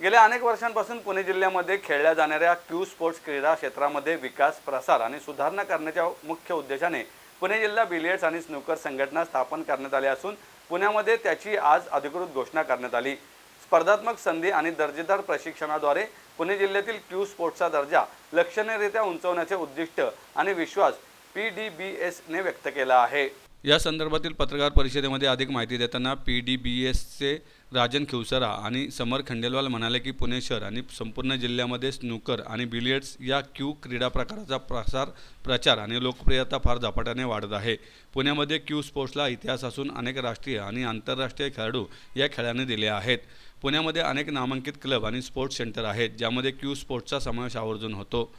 गेल्या अनेक वर्षांपासून पुणे जिल्ह्यामध्ये खेळल्या जाणाऱ्या क्यू स्पोर्ट्स क्रीडा क्षेत्रामध्ये विकास प्रसार आणि सुधारणा करण्याच्या मुख्य उद्देशाने पुणे जिल्हा बिलियर्ड्स आणि स्नूकर संघटना स्थापन करण्यात आली असून पुण्यामध्ये त्याची आज अधिकृत घोषणा करण्यात आली. स्पर्धात्मक संधी आणि दर्जेदार प्रशिक्षणाद्वारे पुणे जिल्ह्यातील क्यू स्पोर्ट्सचा दर्जा लक्षणीयरित्या उंचवण्याचे उद्दिष्ट आणि विश्वास पी डी बी एसने व्यक्त केला आहे. या संदर्भातील पत्रकार परिषदेमध्ये अधिक माहिती देताना पी डी बी एसचे राजन खिवसरा आणि समर खंडेलवाल म्हणाले की पुणे शहर आणि संपूर्ण जिल्ह्यामध्ये स्नूकर आणि बिलियर्ड्स या क्यू क्रीडा प्रकाराचा प्रसार प्रचार आणि लोकप्रियता फार झपाट्याने वाढत आहे. पुण्यामध्ये क्यू स्पोर्ट्सला इतिहास असून अनेक राष्ट्रीय आणि आंतरराष्ट्रीय खेळाडू या खेळाने दिले आहेत. पुण्यामध्ये अनेक नामांकित क्लब आणि स्पोर्ट्स सेंटर आहेत ज्यामध्ये क्यू स्पोर्ट्सचा समावेश आवर्जून होतो.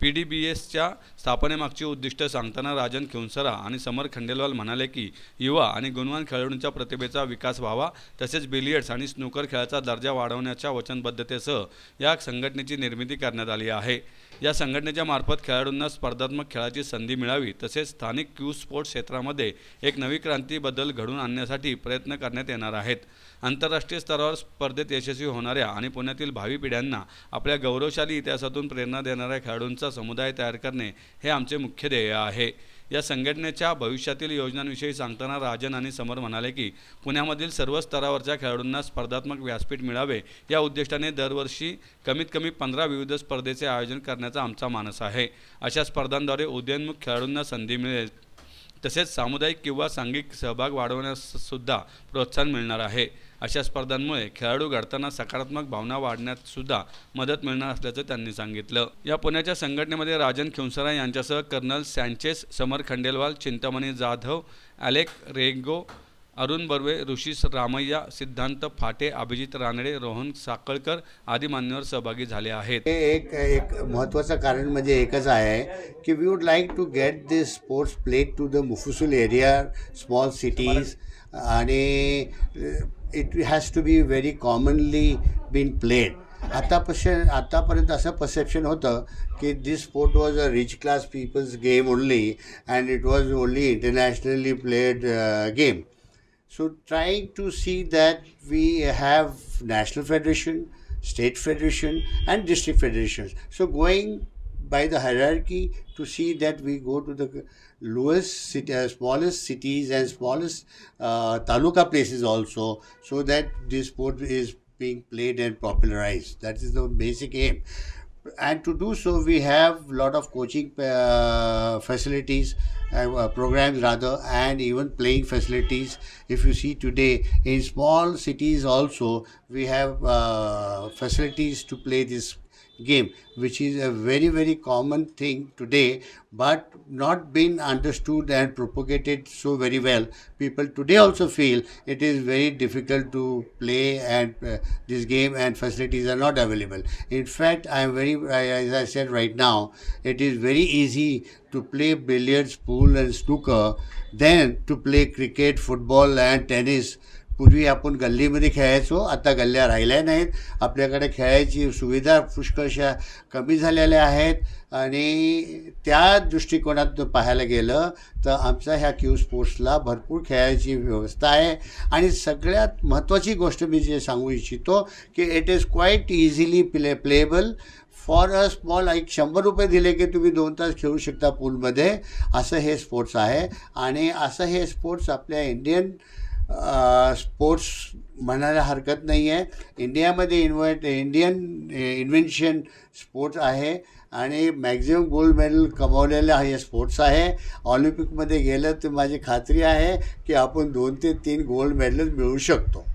पी डी बी एसच्या स्थापनेमागची उद्दिष्ट सांगताना राजन खिवसरा आणि समर खंडेलवाल म्हणाले की युवा आणि गुणवान खेळाडूंच्या प्रतिभेचा विकास व्हावा तसेच बिलियर्ड्स आणि स्नूकर खेळाचा दर्जा वाढवण्याच्या वचनबद्धतेसह या संघटनेची निर्मिती करण्यात आली आहे. या संघटनेच्या मार्फत खेळाडूंना स्पर्धात्मक खेळाची संधी मिळावी तसेच स्थानिक क्यू स्पोर्ट्स क्षेत्रामध्ये एक नवी क्रांती बदल घडवून आणण्यासाठी प्रयत्न करण्यात येणार आहेत. आंतरराष्ट्रीय स्तरावर स्पर्धेत यशस्वी होणाऱ्या आणि पुण्यातील भावी पिढ्यांना आपल्या गौरवशाली इतिहासातून प्रेरणा देणाऱ्या खेळाडूंचा समुदाय तयार करणे हे आमचे मुख्य ध्येय आहे. या संघटनेच्या भविष्यातील योजनांविषयी सांगताना राजन आणि समर म्हणाले की पुण्यामधील सर्व स्तरावरच्या खेळाडूंना स्पर्धात्मक व्यासपीठ मिळावे या उद्दिष्टाने दरवर्षी कमीत कमी पंधरा विविध स्पर्धेचे आयोजन करण्याचा आमचा मानस आहे. अशा स्पर्धांद्वारे उदयोन्मुख खेळाडूंना संधी मिळेल. तसेच सामुदायिक किंवा सांघिक सहभाग वाढवण्याससुद्धा प्रोत्साहन मिळणार आहे. अशा स्पर्धांमुळे खेळाडू घडताना सकारात्मक भावना वाढण्यात सुद्धा मदत मिळणार असल्याचं त्यांनी सांगितलं. या पुण्याच्या संघटनेमध्ये राजन खिवसरा यांच्यासह कर्नल सँचेस समर खंडेलवाल चिंतामणी जाधव अॅलेक रेगो अरुण बर्वे ऋषी रामय्या सिद्धांत फाटे अभिजित रानडे रोहन साकळकर आदी मान्यवर सहभागी झाले आहेत. हे एक एक महत्त्वाचं कारण म्हणजे एकच आहे की we would like to get this sports played to the mofussil area small cities आणि it has to be very commonly been played आतापश आतापर्यंत असं परसेप्शन होतं की this sport was a rich class people's game only and it was only internationally played game So trying to see that we have national federation, state federation, and district federations. So going by the hierarchy to see that we go to the lowest city, uh, smallest cities and smallest uh, taluka places also, so that this sport is being played and popularized. That is the basic aim and to do so we have lot of coaching uh, facilities uh, uh, programs rather and even playing facilities. If you see today in small cities also we have uh, facilities to play this game which is a very very common thing today but not been understood and propagated so very well. People today also feel it is very difficult to play and uh, this game and facilities are not available. In fact i am very as i said right now it is very easy to play billiards pool and snooker than to play cricket football and tennis पूर्वी आपण गल्लीमध्ये खेळायचो आता गल्ल्या राहिल्या नाहीत. आपल्याकडे खेळायची सुविधा पुष्कळशा कमी झालेल्या आहेत आणि त्या दृष्टिकोनात पाहायला गेलं तर आमचा ह्या क्यू स्पोर्ट्सला भरपूर खेळायची व्यवस्था आहे. आणि सगळ्यात महत्त्वाची गोष्ट मी जे सांगू इच्छितो की it is quite easily play playable for a small एक शंभर रुपये दिले की तुम्ही दोन तास खेळू शकता पूलमध्ये असं हे स्पोर्ट्स आहे. आणि असं हे स्पोर्ट्स आपल्या इंडियन स्पोर्ट्स म्हणायला हरकत नाही आहे इंडियामध्ये इन्व्हाइट इंडियन इन्व्हेन्शन स्पोर्ट्स आहे आणि मॅक्झिमम गोल्ड मेडल कमावलेलं हे स्पोर्ट्स आहे. ऑलिम्पिकमध्ये गेलं तर माझी खात्री आहे की आपण दोन ते तीन गोल्ड मेडल मिळवू शकतो.